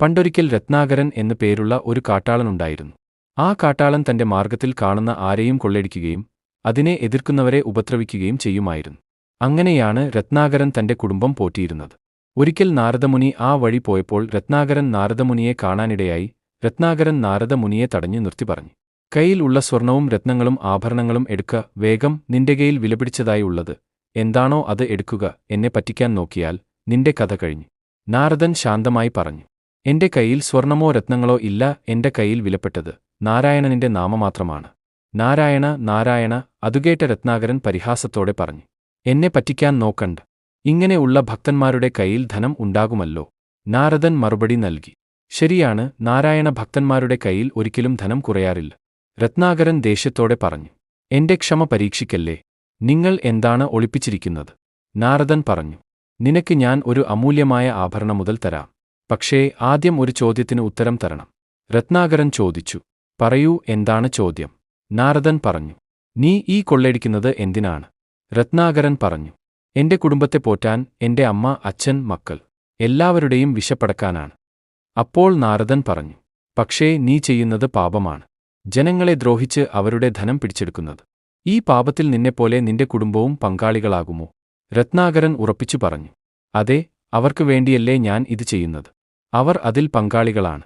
പണ്ടൊരിക്കൽ രത്നാകരൻ എന്നു പേരുള്ള ഒരു കാട്ടാളനുണ്ടായിരുന്നു ആ കാട്ടാളൻ തന്റെ മാർഗത്തിൽ കാണുന്ന ആരെയും കൊള്ളയടിക്കുകയും അതിനെ എതിർക്കുന്നവരെ ഉപദ്രവിക്കുകയും ചെയ്യുമായിരുന്നു. അങ്ങനെയാണ് രത്നാകരൻ തന്റെ കുടുംബം പോറ്റിയിരുന്നത്. ഒരിക്കൽ നാരദമുനി ആ വഴി പോയപ്പോൾ രത്നാകരൻ നാരദമുനിയെ കാണാനിടയായി രത്നാകരൻ നാരദമുനിയെ തടഞ്ഞു നിർത്തി പറഞ്ഞു. കയ്യിൽ ഉള്ള സ്വർണവും രത്നങ്ങളും ആഭരണങ്ങളും എടുക്ക വേഗം നിന്റെ കയ്യിൽ വിലപിടിച്ചതായി ഉള്ളത്. എന്താണോ അത് എടുക്കുക എന്നെ പറ്റിക്കാൻ നോക്കിയാൽ നിന്റെ കഥ കഴിഞ്ഞു. നാരദൻ ശാന്തമായി പറഞ്ഞു. എന്റെ കയ്യിൽ സ്വർണമോ രത്നങ്ങളോ ഇല്ല എന്റെ കയ്യിൽ വിലപ്പെട്ടത് നാരായണനിന്റെ നാമമാത്രമാണ്. നാരായണ നാരായണ അതുകേട്ട രത്നാകരൻ പരിഹാസത്തോടെ പറഞ്ഞു. എന്നെ പറ്റിക്കാൻ നോക്കണ്ട. ഇങ്ങനെയുള്ള ഭക്തന്മാരുടെ കയ്യിൽ ധനം ഉണ്ടാകുമല്ലോ. നാരദൻ മറുപടി നൽകി. ശരിയാണ് നാരായണ ഭക്തന്മാരുടെ കയ്യിൽ ഒരിക്കലും ധനം കുറയാറില്ല. രത്നാകരൻ ദേഷ്യത്തോടെ പറഞ്ഞു. എന്റെ ക്ഷമ പരീക്ഷിക്കല്ലേ? നിങ്ങൾ എന്താണ് ഒളിപ്പിച്ചിരിക്കുന്നത്? നാരദൻ പറഞ്ഞു. നിനക്ക് ഞാൻ ഒരു അമൂല്യമായ ആഭരണം മുതൽ തരാം. പക്ഷേ ആദ്യം ഒരു ചോദ്യത്തിന് ഉത്തരം തരണം. രത്നാകരൻ ചോദിച്ചു പറയൂ എന്താണ് ചോദ്യം? നാരദൻ പറഞ്ഞു നീ ഈ കൊള്ളയടിക്കുന്നത് എന്തിനാണ്? രത്നാകരൻ പറഞ്ഞു എന്റെ കുടുംബത്തെ പോറ്റാൻ എന്റെ അമ്മ അച്ഛൻ മക്കൾ എല്ലാവരുടെയും വിശപ്പടക്കാനാണ്. അപ്പോൾ നാരദൻ പറഞ്ഞു പക്ഷേ നീ ചെയ്യുന്നത് പാപമാണ്. ജനങ്ങളെ ദ്രോഹിച്ച് അവരുടെ ധനം പിടിച്ചെടുക്കുന്നത്. ഈ പാപത്തിൽ നിന്നെപ്പോലെ നിന്റെ കുടുംബവും പങ്കാളികളാകുമോ? രത്നാകരൻ ഉറപ്പിച്ചു പറഞ്ഞു അതെ അവർക്കു വേണ്ടിയല്ലേ ഞാൻ ഇത് ചെയ്യുന്നത്. അവർ അതിൽ പങ്കാളികളാണ്.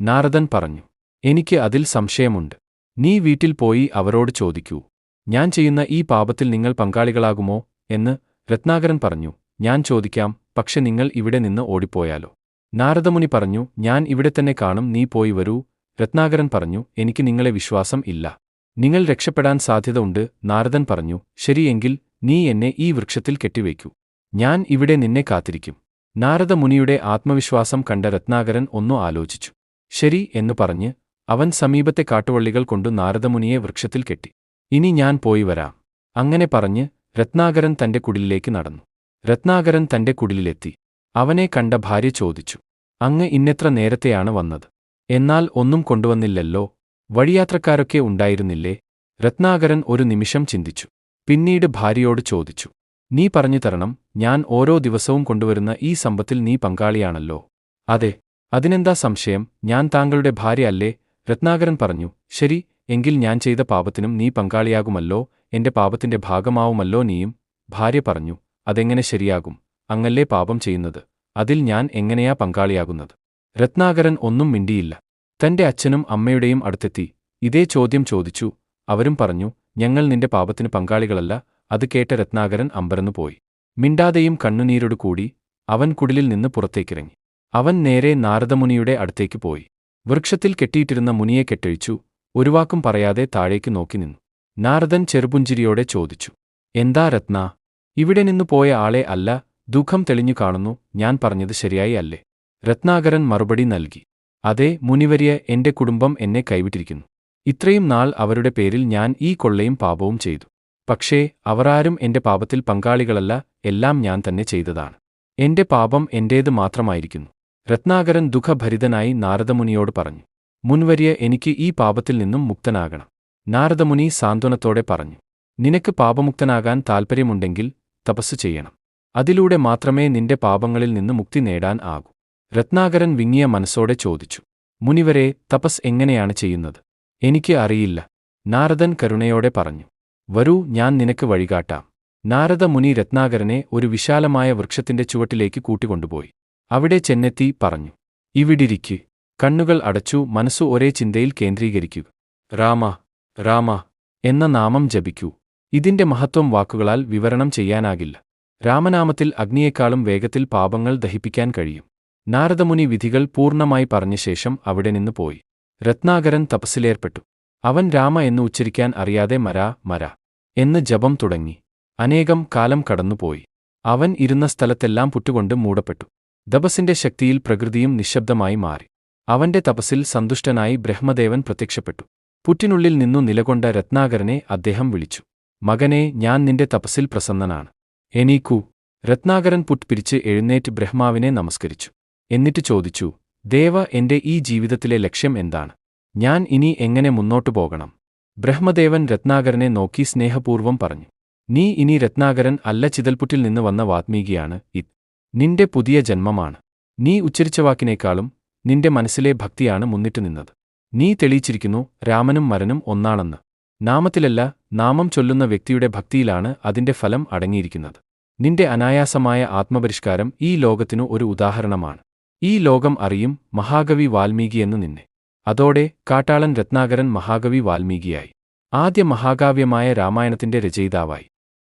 നാരദൻ പറഞ്ഞു എനിക്ക് അതിൽ സംശയമുണ്ട്. നീ വീട്ടിൽ പോയി അവരോട് ചോദിക്കൂ. ഞാൻ ചെയ്യുന്ന ഈ പാപത്തിൽ നിങ്ങൾ പങ്കാളികളാകുമോ എന്ന് രത്നാകരൻ പറഞ്ഞു ഞാൻ ചോദിക്കാം പക്ഷെ നിങ്ങൾ ഇവിടെ നിന്ന് ഓടിപ്പോയാലോ? നാരദമുനി പറഞ്ഞു ഞാൻ ഇവിടെ തന്നെ കാണും നീ പോയി വരൂ. രത്നാകരൻ പറഞ്ഞു എനിക്ക് നിങ്ങളെ വിശ്വാസം ഇല്ല. നിങ്ങൾ രക്ഷപ്പെടാൻ സാധ്യത ഉണ്ട് നാരദൻ പറഞ്ഞു ശരിയെങ്കിൽ നീ എന്നെ ഈ വൃക്ഷത്തിൽ കെട്ടിവയ്ക്കൂ. ഞാൻ ഇവിടെ നിന്നെ കാത്തിരിക്കും. നാരദമുനിയുടെ ആത്മവിശ്വാസം കണ്ട രത്നാകരൻ ഒന്നു ആലോചിച്ചു. ശരി എന്നു പറഞ്ഞ് അവൻ സമീപത്തെ കാട്ടുവള്ളികൾ കൊണ്ടു നാരദമുനിയെ വൃക്ഷത്തിൽ കെട്ടി. ഇനി ഞാൻ പോയി വരാം. അങ്ങനെ പറഞ്ഞ് രത്നാകരൻ തന്റെ കുടിലിലേക്ക് നടന്നു. രത്നാകരൻ തന്റെ കുടിലിലെത്തി. അവനെ കണ്ട ഭാര്യ ചോദിച്ചു. അങ്ങ് ഇന്നെത്ര നേരത്തെയാണ് വന്നത്? എന്നാൽ ഒന്നും കൊണ്ടുവന്നില്ലല്ലോ. വഴിയാത്രക്കാരൊക്കെ ഉണ്ടായിരുന്നില്ലേ? രത്നാകരൻ ഒരു നിമിഷം ചിന്തിച്ചു. പിന്നീട് ഭാര്യയോട് ചോദിച്ചു. നീ പറഞ്ഞു തരണം ഞാൻ ഓരോ ദിവസവും കൊണ്ടുവരുന്ന ഈ സമ്പത്തിൽ നീ പങ്കാളിയാണല്ലോ. അതെ അതിനെന്താ സംശയം? ഞാൻ താങ്കളുടെ ഭാര്യ അല്ലേ രത്നാകരൻ പറഞ്ഞു ശരി എങ്കിൽ ഞാൻ ചെയ്ത പാപത്തിനും നീ പങ്കാളിയാകുമല്ലോ എന്റെ പാപത്തിന്റെ ഭാഗമാവുമല്ലോ നീയും. ഭാര്യ പറഞ്ഞു അതെങ്ങനെ ശരിയാകും? അങ്ങല്ലേ പാപം ചെയ്യുന്നത്? അതിൽ ഞാൻ എങ്ങനെയാ പങ്കാളിയാകുന്നത്? രത്നാകരൻ ഒന്നും മിണ്ടിയില്ല. തന്റെ അച്ഛനും അമ്മയുടെയും അടുത്തെത്തി. ഇതേ ചോദ്യം ചോദിച്ചു. അവരും പറഞ്ഞു ഞങ്ങൾ നിന്റെ പാപത്തിന് പങ്കാളികളല്ല അത് കേട്ട രത്നാകരൻ അമ്പരന്നുപോയി മിണ്ടാതെയും കണ്ണുനീരോടു കൂടി അവൻ കുടിലിൽ നിന്ന് പുറത്തേക്കിറങ്ങി. അവൻ നേരെ നാരദമുനിയുടെ അടുത്തേക്ക് പോയി. വൃക്ഷത്തിൽ കെട്ടിയിട്ടിരുന്ന മുനിയെ കെട്ടഴിച്ചു ഒരു വാക്കും പറയാതെ താഴേക്ക് നോക്കി നിന്നു. നാരദൻ ചെറുപുഞ്ചിരിയോടെ ചോദിച്ചു എന്താ രത്ന? ഇവിടെ നിന്നു പോയ ആളെ അല്ല ദുഃഖം തെളിഞ്ഞു കാണുന്നു ഞാൻ പറഞ്ഞത് ശരിയായി അല്ലേ? രത്നാകരൻ മറുപടി നൽകി അതെ മുനിവരിയ എന്റെ കുടുംബം എന്നെ കൈവിട്ടിരിക്കുന്നു. ഇത്രയും നാൾ അവരുടെ പേരിൽ ഞാൻ ഈ കൊള്ളയും പാപവും ചെയ്തു. പക്ഷേ അവരാരും എന്റെ പാപത്തിൽ പങ്കാളികളല്ല എല്ലാം ഞാൻ തന്നെ ചെയ്തതാണ്. എന്റെ പാപം എന്റേത് മാത്രമായിരിക്കുന്നു. രത്നാകരൻ ദുഃഖഭരിതനായി നാരദമുനിയോട് പറഞ്ഞു മുൻവരിയ എനിക്ക് ഈ പാപത്തിൽ നിന്നും മുക്തനാകണം. നാരദമുനി സാന്ത്വനത്തോടെ പറഞ്ഞു നിനക്ക് പാപമുക്തനാകാൻ താൽപ്പര്യമുണ്ടെങ്കിൽ തപസ് ചെയ്യണം. അതിലൂടെ മാത്രമേ നിന്റെ പാപങ്ങളിൽ നിന്ന് മുക്തി നേടാൻ ആകൂ. രത്നാകരൻ വിങ്ങിയ മനസ്സോടെ ചോദിച്ചു മുനിവരെ തപസ് എങ്ങനെയാണ് ചെയ്യുന്നത്? എനിക്ക് അറിയില്ല. നാരദൻ കരുണയോടെ പറഞ്ഞു വരൂ ഞാൻ നിനക്ക് വഴികാട്ടാം. നാരദ മുനി രത്നാകരനെ ഒരു വിശാലമായ വൃക്ഷത്തിന്റെ ചുവട്ടിലേക്ക് കൂട്ടിക്കൊണ്ടുപോയി. അവിടെ ചെന്നെത്തി പറഞ്ഞു ഇവിടിരിക്കു. കണ്ണുകൾ അടച്ചു മനസ്സു ഒരേ ചിന്തയിൽ കേന്ദ്രീകരിക്കുക രാമ രാമ എന്ന നാമം ജപിക്കൂ. ഇതിന്റെ മഹത്വം വാക്കുകളാൽ വിവരണം ചെയ്യാനാകില്ല. രാമനാമത്തിൽ അഗ്നിയേക്കാളും വേഗത്തിൽ പാപങ്ങൾ ദഹിപ്പിക്കാൻ കഴിയും. നാരദമുനി വിധികൾ പൂർണമായി പറഞ്ഞ ശേഷം അവിടെ നിന്ന് പോയി. രത്നാകരൻ തപസ്സിലേർപ്പെട്ടു. അവൻ രാമ എന്ന് ഉച്ചരിക്കാൻ അറിയാതെ മരാ മര എന്ന് ജപം തുടങ്ങി. അനേകം കാലം കടന്നുപോയി. അവൻ ഇരുന്ന സ്ഥലത്തെല്ലാം പുറ്റുകൊണ്ട് മൂടപ്പെട്ടു. തപസ്സിന്റെ ശക്തിയിൽ പ്രകൃതിയും നിശബ്ദമായി മാറി. അവന്റെ തപസ്സിൽ സന്തുഷ്ടനായി ബ്രഹ്മദേവൻ പ്രത്യക്ഷപ്പെട്ടു. പുറ്റിനുള്ളിൽ നിന്നു നിലകൊണ്ട രത്നാകരനെ അദ്ദേഹം വിളിച്ചു. മകനെ ഞാൻ നിന്റെ തപസ്സിൽ പ്രസന്നനാണ്. എനീക്കൂ രത്നാകരൻ പുട്ട് പിരിച്ച് എഴുന്നേറ്റ് ബ്രഹ്മാവിനെ നമസ്കരിച്ചു. എന്നിട്ട് ചോദിച്ചു ദേവ എന്റെ ഈ ജീവിതത്തിലെ ലക്ഷ്യം എന്താണ്? ഞാൻ ഇനി എങ്ങനെ മുന്നോട്ടു പോകണം? ബ്രഹ്മദേവൻ രത്നാകരനെ നോക്കി സ്നേഹപൂർവം പറഞ്ഞു. നീ ഇനി രത്നാകരൻ അല്ല ചിതൽപുറ്റിൽ നിന്ന് വന്ന വാത്മീകിയാണ് ഇത് നിന്റെ പുതിയ ജന്മമാണ്. നീ ഉച്ചരിച്ച വാക്കിനേക്കാളും നിന്റെ മനസ്സിലെ ഭക്തിയാണ് മുന്നിട്ട് നിന്നത്. നീ തെളിയിച്ചിരിക്കുന്നു രാമനും മരനും ഒന്നാണെന്ന്. നാമത്തിലല്ല നാമം ചൊല്ലുന്ന വ്യക്തിയുടെ ഭക്തിയിലാണ് അതിന്റെ ഫലം അടങ്ങിയിരിക്കുന്നത്. നിന്റെ അനായാസമായ ആത്മപരിഷ്കാരം ഈ ലോകത്തിനു ഒരു ഉദാഹരണമാണ്. ഈ ലോകം അറിയും മഹാകവി വാൽമീകിയെന്നു നിന്നെ. അതോടെ കാട്ടാളൻ രത്നാകരൻ മഹാകവി വാൽമീകിയായി. ആദ്യ മഹാകാവ്യമായ രാമായണത്തിന്റെ രചയിതാവായി.